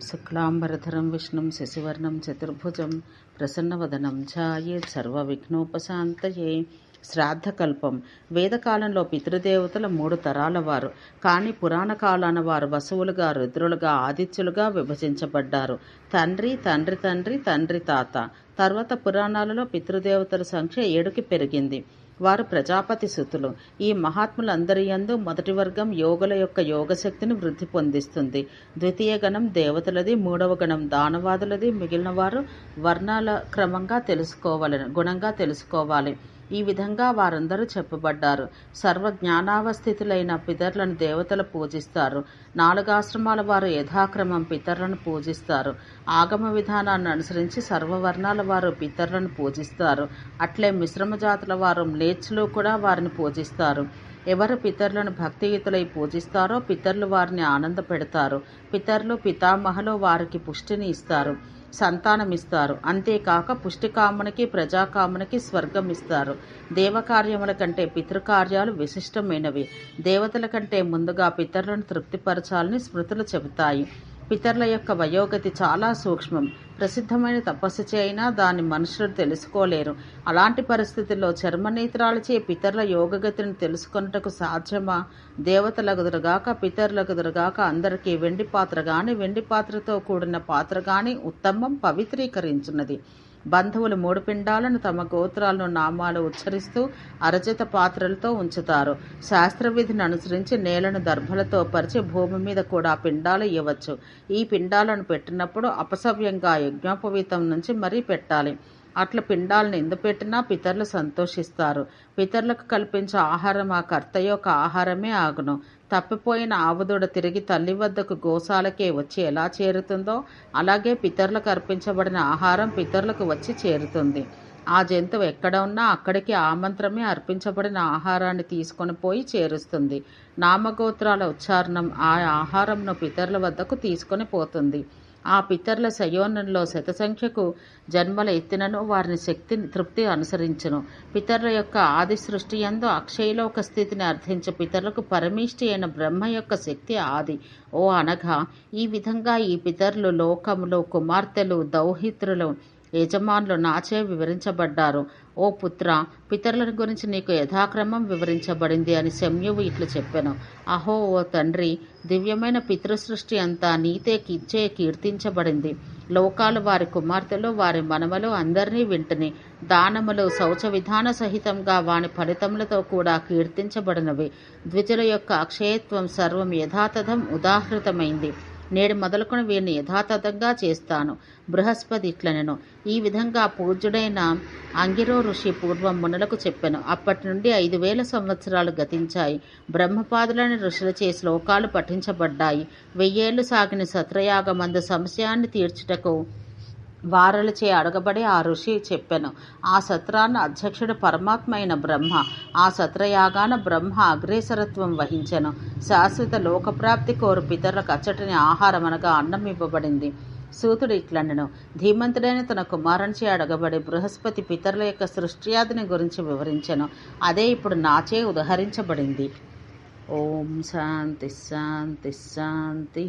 శుక్లాంబరధరం విష్ణుం శశివర్ణం చతుర్భుజం ప్రసన్నవదనం ఛాయేత్ సర్వవిఘ్నోపశాంతయే. శ్రాద్ధకల్పం. వేదకాలంలో పితృదేవతల మూడు తరాల వారు. కానీ పురాణ కాలాన వారు వసువులుగా రుద్రులుగా ఆదిత్యులుగా విభజించబడ్డారు. తండ్రి తండ్రి తండ్రి తండ్రి తాత. తర్వాత పురాణాలలో పితృదేవతల సంఖ్య ఏడుకి పెరిగింది. వారు ప్రజాపతి సుతులు. ఈ మహాత్ములందరి యందు మొదటి వర్గం యోగుల యొక్క యోగశక్తిని వృద్ధి పొందిస్తుంది. ద్వితీయ గణం దేవతలది మూడవ గణం దానవాదులది మిగిలిన వారు వర్ణాల క్రమంగా తెలుసుకోవాలని గుణంగా తెలుసుకోవాలి. ఈ విధంగా వారందరూ చెప్పబడ్డారు. సర్వ జ్ఞానావస్థితులైన పితరులను దేవతలు పూజిస్తారు. నాలుగాశ్రమాల వారు యథాక్రమం పితరులను పూజిస్తారు. ఆగమ విధానాన్ని అనుసరించి సర్వవర్ణాల వారు పితరులను పూజిస్తారు. అట్లే మిశ్రమ జాతుల వారు మ్లేచ్చులు కూడా వారిని పూజిస్తారు. ఎవరు పితరులను భక్తియుతులై పూజిస్తారో పితరులు వారిని ఆనంద పెడతారు పితరులు పితామహలు వారికి పుష్టిని ఇస్తారు. సంతానం ఇస్తారు అంతేకాక పుష్టికామునికి ప్రజాకామునికి స్వర్గం ఇస్తారు దేవకార్యముల కంటే పితృకార్యాలు విశిష్టమైనవి. దేవతల కంటే ముందుగా పితరులను తృప్తిపరచాలని స్మృతులు చెబుతాయి. పితరుల యొక్క వయోగతి చాలా సూక్ష్మం. ప్రసిద్ధమైన తపస్సు చేయినా దాన్ని మనుషులు తెలుసుకోలేరు. అలాంటి పరిస్థితుల్లో చర్మనేత్రాలచే పితరుల యోగగతిని తెలుసుకొనుటకు సాధ్యమా? దేవతలగుదురుగాక పితరులగుదురుగాక అందరికీ వెండి పాత్ర గాని వెండి పాత్రతో కూడిన పాత్ర గాని ఉత్తమం పవిత్రీకరించున్నది. బంధువులు మూడు పిండాలను తమ గోత్రాలను నామాలు ఉచ్చరిస్తూ అరచిత పాత్రలతో ఉంచుతారు. శాస్త్రవిధిని అనుసరించి నేలను దర్భలతో పరిచి భూమి మీద కూడా పిండాలు ఇవ్వచ్చు. ఈ పిండాలను పెట్టినప్పుడు అపసవ్యంగా యజ్ఞోపవీతం నుంచి మరీ పెట్టాలి. అట్లా పిండాలను ఎందు పెట్టినా పితరులు సంతోషిస్తారు. పితరులకు కల్పించే ఆహారం ఆ కర్త యొక్క ఆహారమే ఆగును. తప్పిపోయిన ఆవుదూడ తిరిగి తల్లి వద్దకు గోశాలకే వచ్చి ఎలా చేరుతుందో అలాగే పితరులకు అర్పించబడిన ఆహారం పితరులకు వచ్చి చేరుతుంది. ఆ జంతువు ఎక్కడ ఉన్నా అక్కడికి ఆమంత్రమే అర్పించబడిన ఆహారాన్ని తీసుకొని పోయి చేరుస్తుంది. నామగోత్రాల ఉచ్చారణం ఆ ఆహారంను పితరుల వద్దకు తీసుకొని పోతుంది. ఆ పితరుల సయోనంలో శతసంఖ్యకు జన్మల ఎత్తినను వారిని శక్తి తృప్తి అనుసరించును. పితరుల యొక్క ఆది సృష్టి ఎందు అక్షయలోక స్థితిని అర్థించు పితరులకు పరమిష్టి అయిన బ్రహ్మ యొక్క శక్తి ఆది. ఓ అనగా ఈ విధంగా ఈ పితరులు లోకములు కుమార్తెలు దౌహిత్రులు యజమానులు నాచే వివరించబడ్డారు. ఓ పుత్ర పితరుల గురించి నీకు యథాక్రమం వివరించబడింది అని శమ్యువు ఇట్లు చెప్పాను. అహో ఓ తండ్రి దివ్యమైన పితృసృష్టి అంతా నీతే కిచ్చే కీర్తించబడింది. లోకాలు వారి కుమార్తెలు వారి మనమలు అందరినీ వింటని. దానములు శౌచ విధాన సహితంగా వాని ఫలితములతో కూడా కీర్తించబడినవి. ద్విజుల యొక్క అక్షయత్వం సర్వం యథాతథం ఉదాహృతమైంది. నేడు మొదలుకొని వీరిని యథాతథంగా చేస్తాను. బృహస్పతి ఇట్లనెను. ఈ విధంగా పూజ్యుడైన అంగిరో ఋషి పూర్వం మునులకు చెప్పాను. అప్పటి నుండి ఐదు వేల సంవత్సరాలు గతించాయి. బ్రహ్మపాదులని ఋషులచే శ్లోకాలు పఠించబడ్డాయి. వెయ్యేళ్ళు సాగిన సత్రయాగమందు సంశయాన్ని తీర్చుటకు వారలచే అడగబడి ఆ ఋషి చెప్పాను. ఆ సత్రాన్న అధ్యక్షుడు పరమాత్మ అయిన బ్రహ్మ ఆ సత్రయాగాన బ్రహ్మ అగ్రేసరత్వం వహించెను. శాశ్వత లోకప్రాప్తి కోరు పితరులకు అచ్చటిని ఆహారం అనగా అన్నం ఇవ్వబడింది. సూతుడు ఇట్లనను. ధీమంతుడైన తన కుమారునిచే అడగబడి బృహస్పతి పితరుల యొక్క సృష్టియాదిని గురించి వివరించెను. అదే ఇప్పుడు నాచే ఉదహరించబడింది. ఓం శాంతి శాంతి శాంతి.